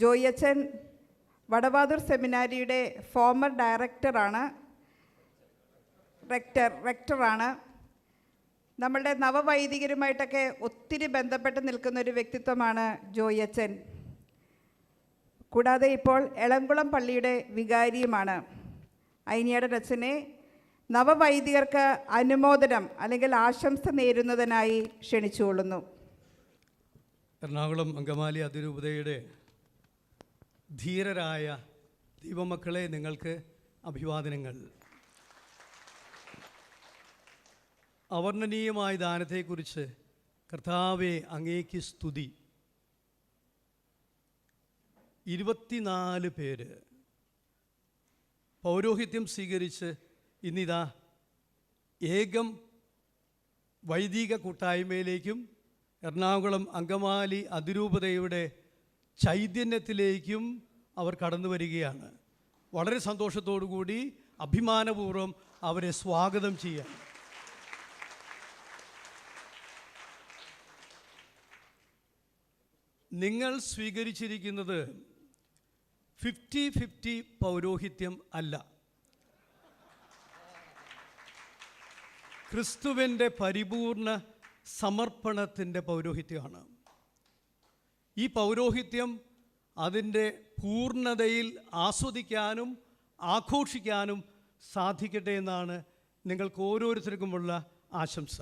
ജോയിയച്ചൻ വടവാതൂർ സെമിനാരിയുടെ ഫോമർ ഡയറക്ടറാണ് റെക്ടർ റെക്ടറാണ് നമ്മളുടെ നവവൈദികരുമായിട്ടൊക്കെ ഒത്തിരി ബന്ധപ്പെട്ട് നിൽക്കുന്ന ഒരു വ്യക്തിത്വമാണ് ജോയിയച്ചൻ. കൂടാതെ ഇപ്പോൾ എളംകുളം പള്ളിയുടെ വികാരിയുമാണ്. ഐനിയുടെ അച്ഛനെ നവവൈദികർക്ക് അനുമോദനം അല്ലെങ്കിൽ ആശംസ നേരുന്നതിനായി ക്ഷണിച്ചുകൊള്ളുന്നു. എറണാകുളം അങ്കമാലി അതിരൂപതയുടെ ധീരരായ ദൈവമക്കളെ നിങ്ങൾക്ക് അഭിവാദനങ്ങൾ. അവർണനീയമായ ദാനത്തെക്കുറിച്ച് കർത്താവെ അങ്ങേക്ക് സ്തുതി. ഇരുപത്തിനാല് പേര് പൗരോഹിത്യം സ്വീകരിച്ച് ഇന്നിതാ ഏകം വൈദിക കൂട്ടായ്മയിലേക്കും എറണാകുളം അങ്കമാലി അതിരൂപതയുടെ ചൈതന്യത്തിലേക്കും അവർ കടന്നു വരികയാണ്. വളരെ സന്തോഷത്തോടു കൂടി അഭിമാനപൂർവം അവരെ സ്വാഗതം ചെയ്യാം. നിങ്ങൾ സ്വീകരിച്ചിരിക്കുന്നത് ഫിഫ്റ്റി ഫിഫ്റ്റി പൗരോഹിത്യം അല്ല. ക്രിസ്തുവിന്റെ പരിപൂർണ സമർപ്പണത്തിന്റെ പൗരോഹിത്യമാണ്. ഈ പൗരോഹിത്യം അതിന്റെ പൂർണതയിൽ ആസ്വദിക്കാനും ആഘോഷിക്കാനും സാധിക്കട്ടെ എന്നാണ് നിങ്ങൾക്ക് ഓരോരുത്തർക്കുമുള്ള ആശംസ.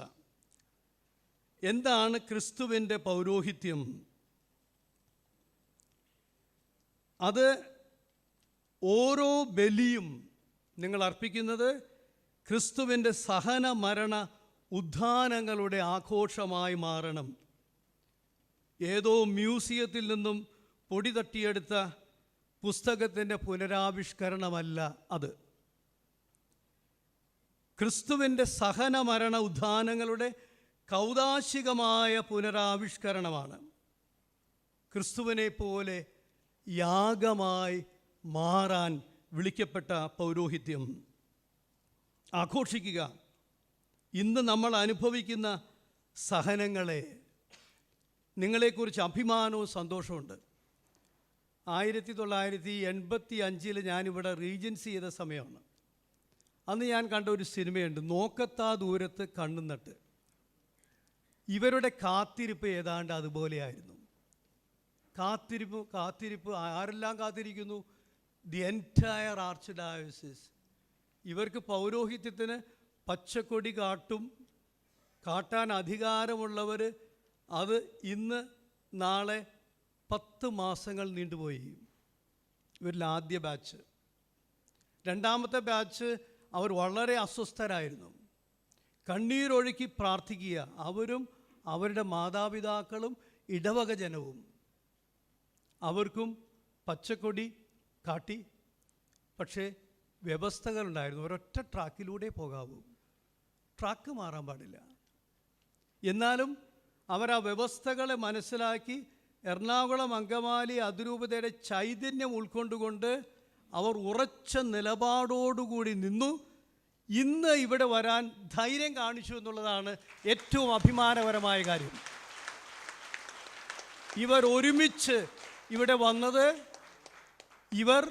എന്താണ് ക്രിസ്തുവിന്റെ പൗരോഹിത്യം? അത് ഓരോ ബലിയും നിങ്ങൾ അർപ്പിക്കുന്നത് ക്രിസ്തുവിന്റെ സഹന മരണ ഉദ്ധാനങ്ങളുടെ ആഘോഷമായി മാറണം. ഏതോ മ്യൂസിയത്തിൽ നിന്നും പൊടി തട്ടിയെടുത്ത പുസ്തകത്തിന്റെ പുനരാവിഷ്കരണമല്ല അത്. ക്രിസ്തുവിന്റെ സഹനമരണ ഉദ്ധാനങ്ങളുടെ കൗതാശികമായ പുനരാവിഷ്കരണമാണ്. ക്രിസ്തുവിനെ പോലെ യാഗമായി മാറാൻ വിളിക്കപ്പെട്ട പൗരോഹിത്യം. ആഘോഷിക്കുക. ഇന്ന് നമ്മൾ അനുഭവിക്കുന്ന സഹനങ്ങളെ നിങ്ങളെക്കുറിച്ച് അഭിമാനവും സന്തോഷമുണ്ട് ആയിരത്തി തൊള്ളായിരത്തി എൺപത്തി അഞ്ചിൽ ഞാനിവിടെ റീജൻസി ചെയ്ത സമയമാണ്. അന്ന് ഞാൻ കണ്ട ഒരു സിനിമയുണ്ട് നോക്കത്താ ദൂരത്ത് കണ്ണുന്നിട്ട് ഇവരുടെ കാത്തിരിപ്പ് ഏതാണ്ട് അതുപോലെയായിരുന്നു. കാത്തിരിപ്പ് കാത്തിരിപ്പ് ആരെല്ലാം കാത്തിരിക്കുന്നു? ദി എന്റയർ ആർച്ച് ഡയോസിസ് ഇവർക്ക് പൗരോഹിത്യത്തിന് പച്ചക്കൊടി കാട്ടും കാട്ടാൻ അധികാരമുള്ളവർ അത് ഇന്ന് നാളെ പത്ത് മാസങ്ങൾ നീണ്ടുപോയി. ഇവരിൽ ആദ്യ ബാച്ച് രണ്ടാമത്തെ ബാച്ച് അവർ വളരെ അസ്വസ്ഥരായിരുന്നു. കണ്ണീരൊഴുക്കി പ്രാർത്ഥിക്കുക. അവരും അവരുടെ മാതാപിതാക്കളും ഇടവക ജനവും അവർക്കും പച്ചക്കൊടി കാട്ടി പക്ഷേ വ്യവസ്ഥകളുണ്ടായിരുന്നു. ഒരൊറ്റ ട്രാക്കിലൂടെ പോകാവൂ. ട്രാക്ക് മാറാൻ പാടില്ല. എന്നാലും അവർ ആ വ്യവസ്ഥകളെ മനസ്സിലാക്കി എറണാകുളം അങ്കമാലി അതിരൂപതയുടെ ചൈതന്യം ഉൾക്കൊണ്ടുകൊണ്ട് അവർ ഉറച്ച നിലപാടോടുകൂടി നിന്നു. ഇന്ന് ഇവിടെ വരാൻ ധൈര്യം കാണിച്ചു എന്നുള്ളതാണ് ഏറ്റവും അഭിമാനപരമായ കാര്യം. ഇവർ ഒരുമിച്ച് ഇവിടെ വന്നത് ഇവർ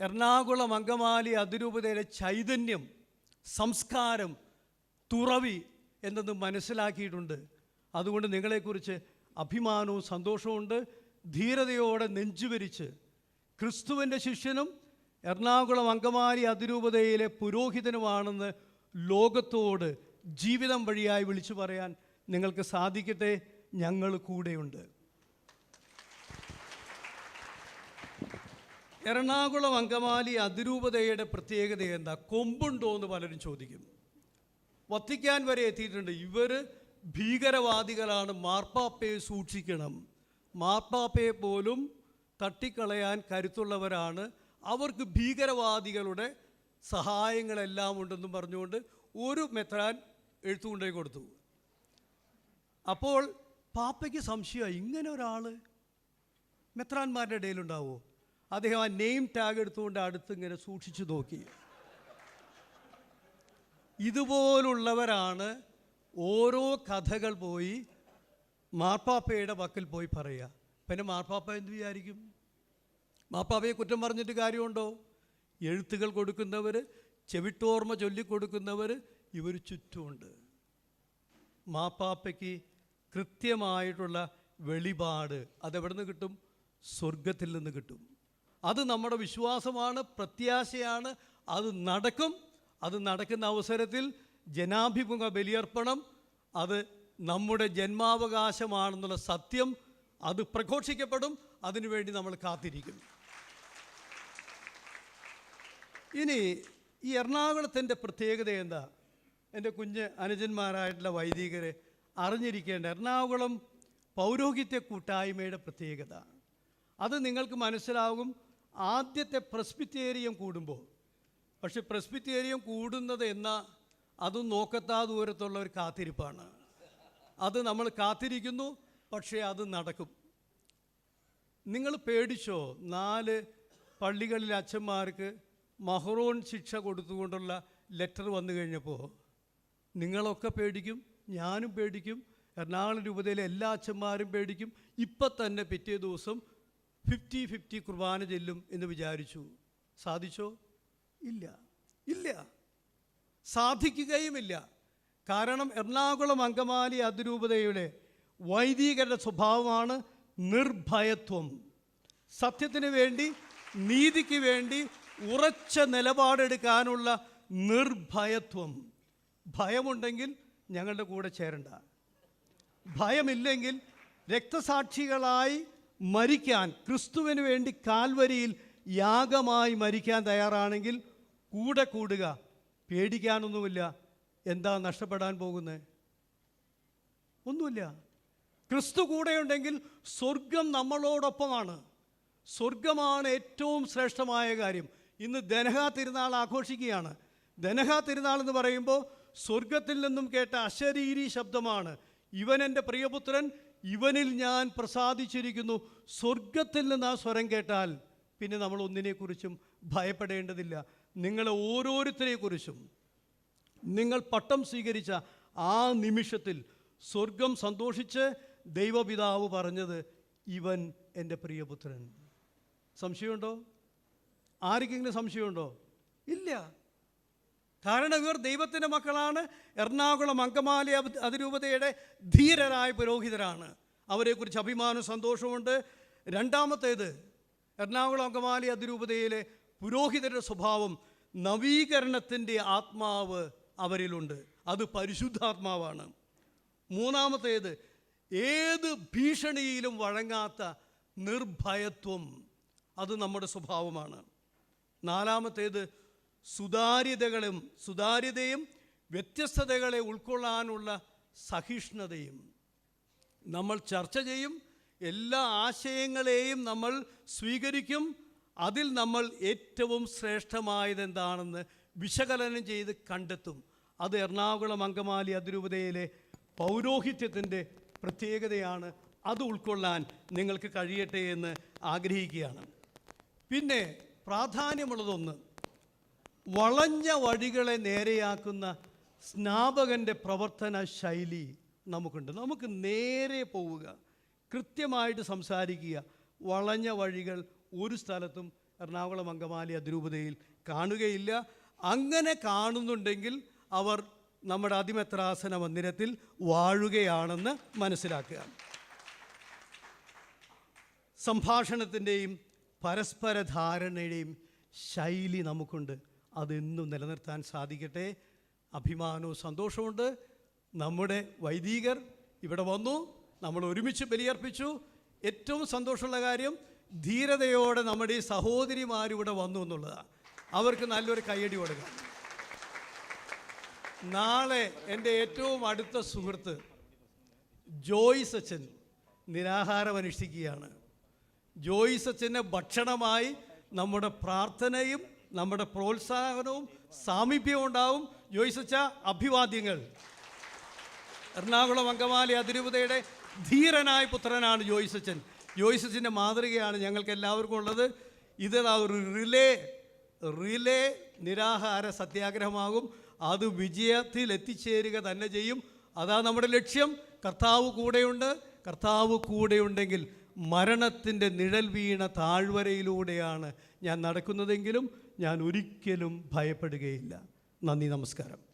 എറണാകുളം അങ്കമാലി അതിരൂപതയിലെ ചൈതന്യം സംസ്കാരം തുറവി എന്നത് മനസ്സിലാക്കിയിട്ടുണ്ട്. അതുകൊണ്ട് നിങ്ങളെക്കുറിച്ച് അഭിമാനവും സന്തോഷവുമുണ്ട് ധീരതയോടെ നെഞ്ചുവരിച്ച് ക്രിസ്തുവിന്റെ ശിഷ്യനും എറണാകുളം അങ്കമാലി അതിരൂപതയിലെ പുരോഹിതനുമാണെന്ന് ലോകത്തോട് ജീവിതം വഴിയായി വിളിച്ചു പറയാൻ നിങ്ങൾക്ക് സാധിക്കട്ടെ. ഞങ്ങൾ കൂടെയുണ്ട്. എറണാകുളം അങ്കമാലി അതിരൂപതയുടെ പ്രത്യേകത എന്താ? കൊമ്പുണ്ടോ എന്ന് പലരും ചോദിക്കും. വത്തിക്കാൻ വരെ എത്തിയിട്ടുണ്ട്. ഇവർ ഭീകരവാദികളാണ് മാർപ്പാപ്പയെ സൂക്ഷിക്കണം. മാർപ്പാപ്പയെ പോലും തട്ടിക്കളയാൻ കരുത്തുള്ളവരാണ്. അവർക്ക് ഭീകരവാദികളുടെ സഹായങ്ങളെല്ലാം ഉണ്ടെന്നും പറഞ്ഞുകൊണ്ട് ഒരു മെത്രാൻ എഴുത്തുകൊണ്ടേ കൊടുത്തു. അപ്പോൾ പാപ്പയ്ക്ക് സംശയമായി ഇങ്ങനെ ഒരാൾ മെത്രാന്മാരുടെ ഇടയിലുണ്ടാവോ? അദ്ദേഹം ആ നെയിം ടാഗ് എടുത്തുകൊണ്ട് അടുത്ത് ഇങ്ങനെ സൂക്ഷിച്ചു നോക്കി. ഇതുപോലുള്ളവരാണ് ഓരോ കഥകൾ പോയി മാർപ്പാപ്പയുടെ വക്കിൽ പോയി പറയുക. പിന്നെ മാർപ്പാപ്പ എന്ത് വിചാരിക്കും? മാർപ്പാപ്പയെ കുറ്റം പറഞ്ഞിട്ട് കാര്യമുണ്ടോ? എഴുത്തുകൾ കൊടുക്കുന്നവർ ചെവിട്ടോർമ്മ ചൊല്ലിക്കൊടുക്കുന്നവർ ഇവർ ചുറ്റുമുണ്ട്. മാപ്പാപ്പയ്ക്ക് കൃത്യമായിട്ടുള്ള വെളിപാട് അതെവിടെ നിന്ന് കിട്ടും? സ്വർഗത്തിൽ നിന്ന് കിട്ടും. അത് നമ്മുടെ വിശ്വാസമാണ് പ്രത്യാശയാണ് അത് നടക്കും. അത് നടക്കുന്ന അവസരത്തിൽ ജനാഭിമുഖ ബലിയർപ്പണം അത് നമ്മുടെ ജന്മാവകാശമാണെന്നുള്ള സത്യം അത് പ്രഘോഷിക്കപ്പെടും അതിനുവേണ്ടി നമ്മൾ കാത്തിരിക്കുന്നു. ഇനി ഈ എറണാകുളത്തിന്റെ പ്രത്യേകത എന്താ? എന്റെ കുഞ്ഞ് അനുജന്മാരായിട്ടുള്ള വൈദികരെ അറിഞ്ഞിരിക്കേണ്ട എറണാകുളം പൗരോഹിത്യ കൂട്ടായ്മയുടെ പ്രത്യേകത. അത് നിങ്ങൾക്ക് മനസ്സിലാകും ആദ്യത്തെ പ്രസ്ബിറ്റേറിയം കൂടുമ്പോൾ. പക്ഷെ പ്രസ്ബിറ്റേറിയം കൂടുന്നത് എന്ന? അതും നോക്കത്താ ദൂരത്തുള്ള ഒരു കാത്തിരിപ്പാണ്. അത് നമ്മൾ കാത്തിരിക്കുന്നു പക്ഷേ അത് നടക്കും. നിങ്ങൾ പേടിച്ചോ? നാല് പള്ളികളിലെ അച്ഛന്മാർക്ക് മഹറോൺ ശിക്ഷ കൊടുത്തുകൊണ്ടുള്ള ലെറ്റർ വന്നു കഴിഞ്ഞപ്പോൾ നിങ്ങളൊക്കെ പേടിക്കും ഞാനും പേടിക്കും എറണാകുളം രൂപതയിലെ എല്ലാ അച്ഛന്മാരും പേടിക്കും. ഇപ്പം തന്നെ പിറ്റേ ദിവസം ഫിഫ്റ്റി ഫിഫ്റ്റി കുർബാന ചെല്ലും എന്ന് വിചാരിച്ചു. സാധിച്ചോ? ഇല്ല. ഇല്ല. സാധിക്കുകയുമില്ല. കാരണം എറണാകുളം അങ്കമാലി അതിരൂപതയുടെ വൈദികരുടെ സ്വഭാവമാണ് നിർഭയത്വം. സത്യത്തിന് വേണ്ടി നീതിക്ക് വേണ്ടി ഉറച്ച നിലപാടെടുക്കാനുള്ള നിർഭയത്വം. ഭയമുണ്ടെങ്കിൽ ഞങ്ങളുടെ കൂടെ ചേരണ്ട. ഭയമില്ലെങ്കിൽ രക്തസാക്ഷികളായി മരിക്കാൻ ക്രിസ്തുവിന് വേണ്ടി കാൽവരിയിൽ യാഗമായി മരിക്കാൻ തയ്യാറാണെങ്കിൽ കൂടെ കൂടുക. പേടിക്കാനൊന്നുമില്ല. എന്താ നഷ്ടപ്പെടാൻ പോകുന്നത് ഒന്നുമില്ല. ക്രിസ്തു കൂടെയുണ്ടെങ്കിൽ സ്വർഗം നമ്മളോടൊപ്പമാണ്. സ്വർഗമാണ് ഏറ്റവും ശ്രേഷ്ഠമായ കാര്യം. ഇന്ന് ദനഹ തിരുനാൾ ആഘോഷിക്കുകയാണ്. ദനഹ തിരുനാൾ എന്ന് പറയുമ്പോൾ സ്വർഗത്തിൽ നിന്നും കേട്ട അശരീരി ശബ്ദമാണ്. ഇവൻ എന്റെ പ്രിയപുത്രൻ ഇവനിൽ ഞാൻ പ്രസാദിച്ചിരിക്കുന്നു. സ്വർഗത്തിൽ നിന്ന് ആ സ്വരം കേട്ടാൽ പിന്നെ നമ്മൾ ഒന്നിനെക്കുറിച്ചും ഭയപ്പെടേണ്ടതില്ല. നിങ്ങളെ ഓരോരുത്തരെക്കുറിച്ചും നിങ്ങൾ പട്ടം സ്വീകരിച്ച ആ നിമിഷത്തിൽ സ്വർഗം സന്തോഷിച്ച് ദൈവപിതാവ് പറഞ്ഞത് ഇവൻ എന്റെ പ്രിയപുത്രൻ. സംശയമുണ്ടോ? ആർക്കെങ്കിലും സംശയമുണ്ടോ? ഇല്ല. കാരണം ഇവർ ദൈവത്തിന്റെ മക്കളാണ്. എറണാകുളം അങ്കമാലി അതിരൂപതയുടെ ധീരരായ പുരോഹിതരാണ്. അവരെക്കുറിച്ച് അഭിമാനവും സന്തോഷമുണ്ട് രണ്ടാമത്തേത് എറണാകുളം അങ്കമാലി അതിരൂപതയിലെ പുരോഹിതരുടെ സ്വഭാവം നവീകരണത്തിന്റെ ആത്മാവ് അവരിലുണ്ട്. അത് പരിശുദ്ധാത്മാവാണ്. മൂന്നാമത്തേത് ഏത് ഭീഷണിയിലും വഴങ്ങാത്ത നിർഭയത്വം അത് നമ്മുടെ സ്വഭാവമാണ്. നാലാമത്തേത് സുതാര്യതകളും സുതാര്യതയും വ്യത്യസ്തതകളെ ഉൾക്കൊള്ളാനുള്ള സഹിഷ്ണുതയും. നമ്മൾ ചർച്ച ചെയ്യും എല്ലാ ആശയങ്ങളെയും നമ്മൾ സ്വീകരിക്കും അതിൽ നമ്മൾ ഏറ്റവും ശ്രേഷ്ഠമായത് എന്താണെന്ന് വിശകലനം ചെയ്ത് കണ്ടെത്തും. അത് എറണാകുളം അങ്കമാലി അതിരൂപതയിലെ പൗരോഹിത്യത്തിന്റെ പ്രത്യേകതയാണ്. അത് ഉൾക്കൊള്ളാൻ നിങ്ങൾക്ക് കഴിയട്ടെ എന്ന് ആഗ്രഹിക്കുകയാണ്. പിന്നെ പ്രാധാന്യമുള്ളതൊന്ന് വളഞ്ഞ വഴികളെ നേരെയാക്കുന്ന സ്നാപകന്റെ പ്രവർത്തന ശൈലി നമുക്കുണ്ട്. നമുക്ക് നേരെ പോവുക കൃത്യമായിട്ട് സംസാരിക്കുക. വളഞ്ഞ വഴികൾ ഒരു സ്ഥലത്തും എറണാകുളം അങ്കമാലി അതിരൂപതയിൽ കാണുകയില്ല. അങ്ങനെ കാണുന്നുണ്ടെങ്കിൽ അവർ നമ്മുടെ അതിമെത്രാസന മന്ദിരത്തിൽ വാഴുകയാണെന്ന് മനസ്സിലാക്കുക. സംഭാഷണത്തിന്റെയും പരസ്പര ധാരണയുടെയും ശൈലി നമുക്കുണ്ട്. അതെന്നും നിലനിർത്താൻ സാധിക്കട്ടെ. അഭിമാനവും സന്തോഷമുണ്ട് നമ്മുടെ വൈദികർ ഇവിടെ വന്നു. നമ്മൾ ഒരുമിച്ച് ബലിയർപ്പിച്ചു. ഏറ്റവും സന്തോഷമുള്ള കാര്യം ധീരതയോടെ നമ്മുടെ ഈ സഹോദരിമാരിവിടെ വന്നു എന്നുള്ളതാണ് അവർക്ക് നല്ലൊരു കയ്യടി കൊടുക്കുക നാളെ എന്റെ ഏറ്റവും അടുത്ത സുഹൃത്ത് ജോയ് അച്ഛൻ നിരാഹാരം അനുഷ്ഠിക്കുകയാണ്. ജോയ് അച്ഛന് ഭക്ഷണമായി നമ്മുടെ പ്രാർത്ഥനയും നമ്മുടെ പ്രോത്സാഹനവും സാമീപ്യവും ഉണ്ടാവും. ജോയ് അച്ഛ അഭിവാദ്യങ്ങൾ. എറണാകുളം അങ്കമാലി അതിരൂപതയുടെ ധീരനായ പുത്രനാണ് ജോയ് അച്ഛൻ. ജോയ്സ് അച്ഛന്റെ മാതൃകയാണ് ഞങ്ങൾക്ക് എല്ലാവർക്കും ഉള്ളത്. ഇത് ഒരു റിലേ റിലേ നിരാഹാര സത്യാഗ്രഹമാകും. അത് വിജയത്തിൽ എത്തിച്ചേരുക തന്നെ ചെയ്യും. അതാ നമ്മുടെ ലക്ഷ്യം. കർത്താവ് കൂടെയുണ്ട്. കർത്താവ് കൂടെയുണ്ടെങ്കിൽ മരണത്തിന്റെ നിഴൽ വീണ താഴ്വരയിലൂടെയാണ് ഞാൻ നടക്കുന്നതെങ്കിലും ഞാൻ ഒരിക്കലും ഭയപ്പെടുകയില്ല. നന്ദി നമസ്കാരം.